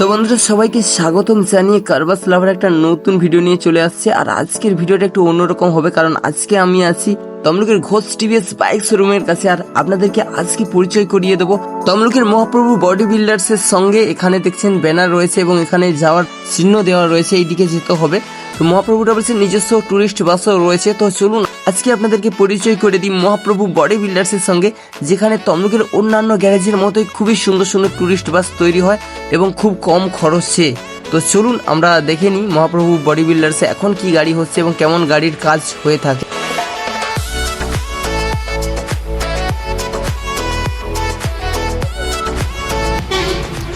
তো বন্ধুরা, সবাইকে স্বাগতম জানিয়ে কারবাস লাভার একটা নতুন ভিডিও নিয়ে চলে আসছে। আর আজকের ভিডিওটা একটু অন্যরকম হবে, কারণ আজকে আমি আছি তমলুকের ঘোষ টিভিএস বাইক শোরুমের কাছে। আর আপনাদেরকে আজকে পরিচয় করিয়ে দেবো তমলুকের মহাপ্রভু বডি বিল্ডার্স এর সঙ্গে। এখানে দেখছেন ব্যানার রয়েছে এবং এখানে যাওয়ার চিহ্ন দেওয়া রয়েছে, এইদিকে যেতে হবে। তো মহাপ্রভু ট্রাভেলসের নিজস্ব টুরিস্ট বাসও রয়েছে। তো চলুন আজকে আপনাদেরকে পরিচয় করে দিই মহাপ্রভু বডি বিল্ডার্স এর সঙ্গে যেখানে তমলুকের অন্যান্য গ্যারেজের মতোই খুবই সুন্দর সুন্দর টুরিস্ট বাস তৈরি হয় এবং খুব কম খরচে। তো চলুন আমরা দেখে নিই মহাপ্রভু বডি বিল্ডার্সে এখন কি গাড়ি হচ্ছে এবং কেমন গাড়ির কাজ হয়ে থাকে।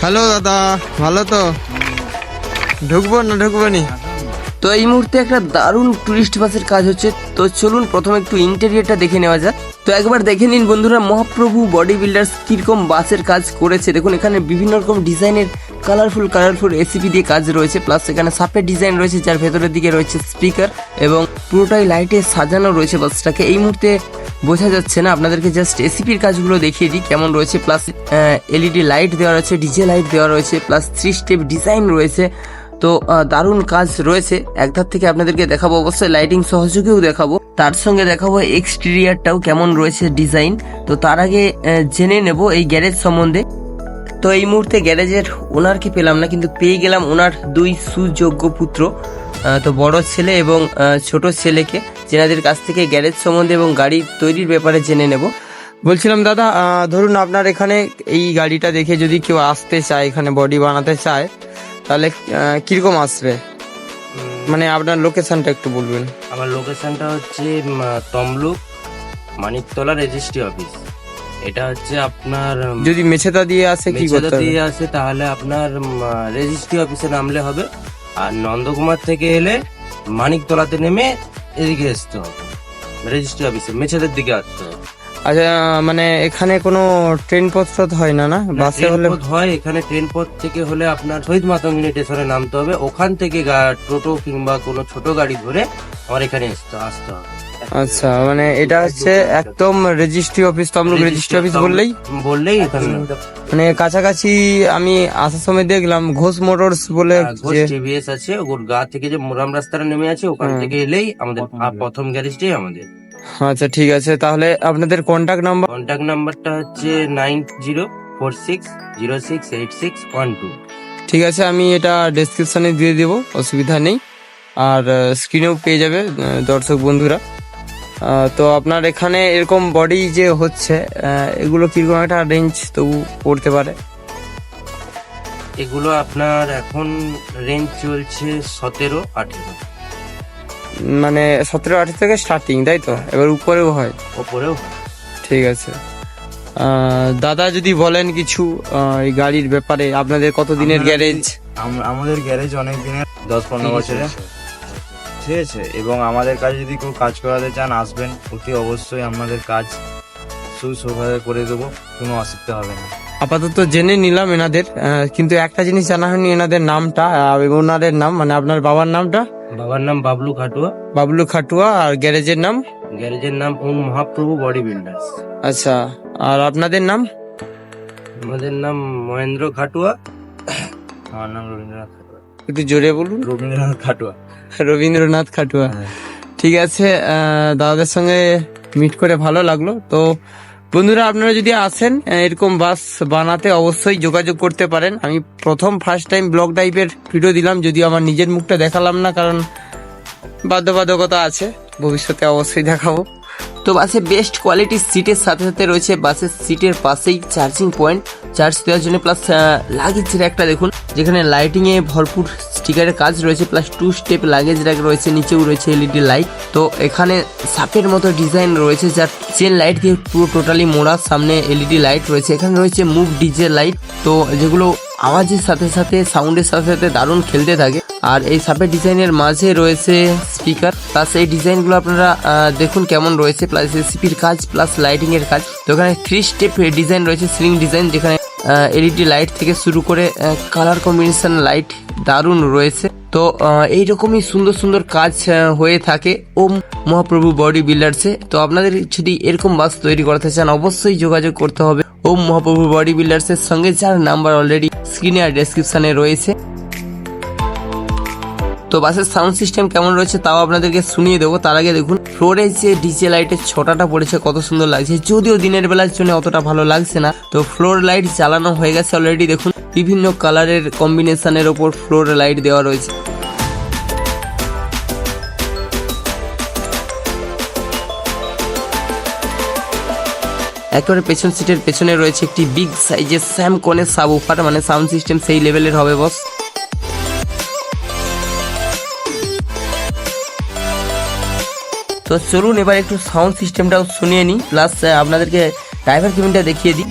হ্যালো দাদা ভালো তো? ঢুকবো না ঢুকবো নি? তো এই মুহূর্তে একটা দারুণ টুরিস্ট বাসের কাজ হচ্ছে তো চলুন প্রথমে একটু ইন্টেরিয়রটা দেখে নেওয়া যাক। তো একবার দেখে নিন বন্ধুরা, মহাপ্রভু বডি বিল্ডার্স কীরকম বাসের কাজ করেছে। দেখুন, এখানে বিভিন্ন রকম ডিজাইনের কালারফুল কালারফুল এসিপি দিয়ে কাজ রয়েছে। প্লাস এখানে সাপের ডিজাইন রয়েছে, যার ভেতরের দিকে রয়েছে স্পিকার এবং পুরোটাই লাইটে সাজানো রয়েছে বাসটাকে। এই মুহূর্তে বোঝা যাচ্ছে না, আপনাদেরকে জাস্ট এসিপির কাজগুলো দেখিয়ে দিই কেমন রয়েছে। প্লাস এলইডি লাইট দেওয়া রয়েছে ডিজে লাইট দেওয়া রয়েছে। প্লাস থ্রি স্টেপ ডিজাইন রয়েছে। তো দারুণ কাজ রয়েছে। একধার থেকে আপনাদেরকে দেখাবো অবশ্যই লাইটিং সহযোগেও দেখাবো। তার সঙ্গে দেখাবো এক্সটেরিয়ারটাও কেমন রয়েছে ডিজাইন তো তার আগে জেনে নেব এই গ্যারেজ সম্বন্ধে। তো এই মুহূর্তে গ্যারেজের ওনারকে পেলাম না, কিন্তু পেয়ে গেলাম ওনার দুই সুযোগ্য পুত্র। তো বড় ছেলে এবং ছোট ছেলেকে, যেনাদের কাছ থেকে গ্যারেজ সম্বন্ধে এবং গাড়ি তৈরির ব্যাপারে জেনে নেব। বলছিলাম, দাদা ধরুন আপনার এখানে এই গাড়িটা দেখে যদি কেউ আসতে চায়, এখানে বডি বানাতে চায় তাহলে কীরকম আসবে? মানে আপনার লোকেশনটা একটু বলবেন। আমার লোকেশনটা হচ্ছে তমলুক মানিকতলা রেজিস্ট্রি অফিস এটা হচ্ছে আপনার যদি মেছেদা দিয়ে আসে কি করতে দিয়ে আসে তাহলে আপনার রেজিস্ট্রি অফিসে নামলে হবে। আর নন্দকুমার থেকে এলে মানিকতলাতে নেমে এদিকে আসতে হবে। রেজিস্ট্রি অফিসে মেছেদের দিকে আসতে হবে। আচ্ছা মানে এখানে কোনো ট্রেন পথ টথ হয় না না? বাসে হলে হয় এখানে ট্রেন পথ থেকে হলে আপনার শহীদ মাতঙ্গিনী স্টেশনে নামতে হবে। ওখান থেকে টোটো কিংবা কোনো ছোট গাড়ি ধরে আমার এখানে আসতে আসতে হবে। আচ্ছা মানে এটা হচ্ছে একদম registry office Tamluk registry office বললেই? বললেই মানে কাছাকাছি আমি আসার সময় দেখলাম ঘোষ মোটরস বলে ঘোষ টিভিএস আছে ওর গা থেকে যে মোরাম রাস্তাটা নেমে আছে ওখান থেকে এলেই আমাদের প্রথম গ্যারেজটাই আমাদের। আচ্ছা ঠিক আছে। তাহলে আপনাদের কন্টাক্ট নাম্বার কন্ট্যাক্ট নাম্বারটা হচ্ছে nine zero four six zero six eight six one two ঠিক আছে আমি এটা ডেসক্রিপশনে দিয়ে দেব অসুবিধা নেই। আর স্ক্রিনেও পেয়ে যাবে দর্শক বন্ধুরা। তো আপনার এখানে এরকম বডি যে হচ্ছে এগুলো কীরকম একটা রেঞ্জ তবু পড়তে পারে? এগুলো আপনার এখন রেঞ্জ চলছে সতেরো আঠেরো। মানে সতেরো আঠারো থেকে স্টার্টিং তাই তো? এবার উপরেও হয়। উপরেও? ঠিক আছে। দাদা যদি বলেন কিছু এই গাড়ির ব্যাপারে আপনাদের কত দিনের গ্যারেজ আমাদের গ্যারেজ অনেক দিনের দশ পনেরো বছরে ঠিক আছে এবং আমাদের কাছে যদি কেউ কাজ করাতে চান আসবেন। অতি অবশ্যই আমাদের কাজ সুসভাবে করে দেবো কোনো অসুবিধা হবে না। আপাতত জেনে নিলাম এনাদের কিন্তু একটা জিনিস জানা হয়নি এনাদের নামটা ওনাদের নাম মানে আপনার বাবার নামটা? বাবার নাম বাবলু খাটুয়া। বাবলু খাটুয়া আর গ্যারেজের নাম? গ্যারেজের নাম ওম মহাপ্রভু বডি বিল্ডার্স আচ্ছা আর আপনাদের নাম? আমাদের নাম মহেন্দ্র খাটুয়া। আমার নাম রবীন্দ্রনাথ খাটুয়া। একটু জোরে বলুন। রবীন্দ্রনাথ খাটুয়া। রবীন্দ্রনাথ খাটুয়া। ঠিক আছে দাদাদের সঙ্গে মিট করে ভালো লাগল। তো বন্ধুরা, আপনারা যদি আসেন এরকম বাস বানাতে অবশ্যই যোগাযোগ করতে পারেন। আমি প্রথম ফার্স্ট টাইম ব্লগ টাইপের ভিডিও দিলাম যদি আমার নিজের মুখটা দেখালাম না, কারণ বাধ্যবাধকতা আছে। ভবিষ্যতে অবশ্যই দেখাবো। তো বাসে বেস্ট কোয়ালিটির সিটের সাথে সাথে রয়েছে বাসের সিটের পাশেই চার্জিং পয়েন্ট চার্জ দেওয়ার জন্য প্লাস লাগেজ একটা দেখুন, যেখানে লাইটিংয়ে ভরপুর স্টিকারের কাজ রয়েছে plus two step luggage rack রয়েছে, নিচেও রয়েছে এলইডি লাইট তো এখানে সাপের মতো ডিজাইন রয়েছে, যার চেন লাইট দিয়ে পুরো টোটালি মোড়া, সামনে এলইডি লাইট রয়েছে। এখানে রয়েছে মুভ ডিজে লাইট তো যেগুলো আওয়াজের সাথে সাথে সাউন্ডের সাথে সাথে দারুণ খেলতে থাকে। আর এই সাপের ডিজাইনের মাঝে রয়েছে স্পিকার প্লাস এই ডিজাইনগুলো আপনারা দেখুন কেমন রয়েছে। প্লাস এসিপির কাজ প্লাস লাইটিং এর কাজ। তো এখানে থ্রি স্টেপ ডিজাইন রয়েছে সিলিং ডিজাইন যেখানে এলইডি লাইট থেকে শুরু করে কালার কম্বিনেশন লাইট দারুণ রয়েছে। তো এইরকমই সুন্দর সুন্দর কাজ হয়ে থাকে ওম মহাপ্রভু বডি বিল্ডার্সে তো আপনাদের যদি এরকম বাস তৈরি করতে চান, অবশ্যই যোগাযোগ করতে হবে ওম মহাপ্রভু বডি বিল্ডার্সের সঙ্গে, যার নাম্বার অলরেডি স্ক্রিনে আর ডেসক্রিপশানে রয়েছে। তো বাসের সাউন্ড সিস্টেম কেমন রয়েছে তাও আপনাদেরকে শুনিয়ে দেবো। তার আগে দেখুন ফ্লোরে যে ডিজে লাইটের ছটাটা পড়েছে কত সুন্দর লাগছে। যদিও দিনের বেলার জন্য অতটা ভালো লাগছে না, তো ফ্লোর লাইট চালানো হয়ে গেছে অলরেডি দেখুন, বিভিন্ন কালারের কম্বিনেশনের ওপর ফ্লোর লাইট দেওয়া রয়েছে। একেবারে পেছন সিটের পেছনে রয়েছে একটি বিগ সাইজের স্যামকনের সাবউফার মানে সাউন্ড সিস্টেম সেই লেভেলের হবে বস তো চলুন এবার একটু সাউন্ড সিস্টেমটাও শুনিয়ে নিই প্লাস আপনাদেরকে ড্রাইভার কেবিনটা দেখিয়ে দিই।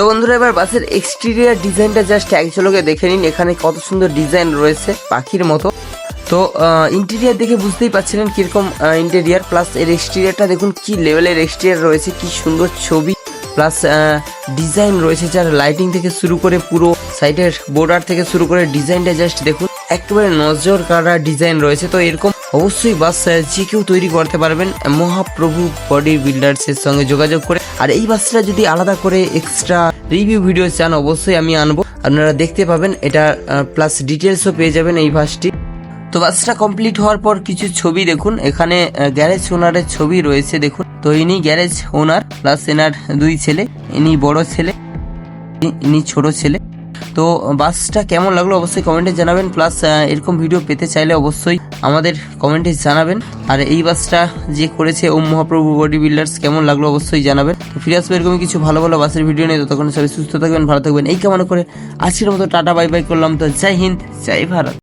তো বন্ধুরা, এবার বাসের এক্সটেরিয়ার ডিজাইনটা জাস্ট এক ঝলকে দেখে নিন। এখানে কত সুন্দর ডিজাইন রয়েছে, পাখির মতো। তো ইন্টেরিয়ার দেখে বুঝতেই পারছিলেন কীরকম ইন্টেরিয়ার প্লাস এর এক্সটেরিয়ারটা দেখুন, কি লেভেলের এক্সটেরিয়ার রয়েছে, কি সুন্দর ছবি। প্লাস ডিজাইন রয়েছে যার লাইটিং থেকে শুরু করে পুরো সাইডের বর্ডার থেকে শুরু করে ডিজাইনটা জাস্ট দেখুন, একেবারে নজর কাড়া ডিজাইন রয়েছে। তো এরকম অবশ্যই বাস যে কেউ তৈরি করতে পারবেন, মহাপ্রভু বডি বিল্ডার্সের সঙ্গে যোগাযোগ করে। আর এই বাসটা যদি আলাদা করে এক্সট্রা রিভিউ ভিডিও চান, অবশ্যই আমি আনব। আপনারা দেখতে পাবেন, এটা প্লাস ডিটেলসও পেয়ে যাবেন এই বাসটি। তো বাসটা কমপ্লিট হওয়ার পর কিছু ছবি দেখুন। এখানে গ্যারেজ ওনারের ছবি রয়েছে, দেখুন। তো ইনি গ্যারেজ ওনার প্লাস এনার দুই ছেলে, ইনি বড় ছেলে, ইনি- ছোট ছেলে। তো বাসটা কেমন লাগল অবশ্যই কমেন্টে জানাবেন। প্লাস এরকম ভিডিও পেতে চাইলে অবশ্যই আমাদের কমেন্টে জানাবেন। আর এই বাসটা যে করেছে ওম মহাপ্রভু বডি বিল্ডার্স কেমন লাগল অবশ্যই জানাবেন। তো ফিরে আসবে এরকমই কিছু ভালো ভালো বাসের ভিডিও নিয়ে। ততক্ষণ সবাই সুস্থ থাকবেন, ভালো থাকবেন। এই কেমন করে আজকের মতো টাটা বাই বাই করলাম। তো জয় হিন্দ, জয় ভারত।